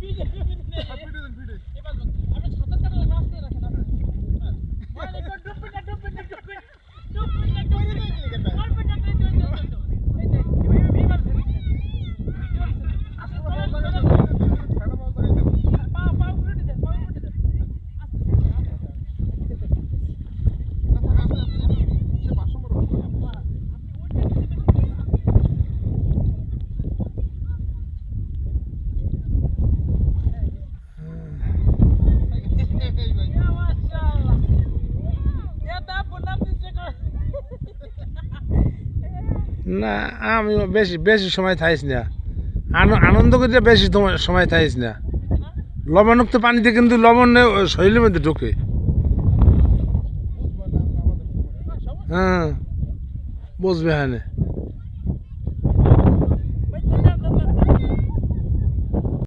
في না, আমি বেশি বেশি সময় থাইস না। আন- আনন্দ করতে বেশি সময় থাইস না। লবণাক্ত পানিতে কিন্তু লবণ শরীরের মধ্যে ঢোকে। হ্যাঁ বসবে হ্যাঁ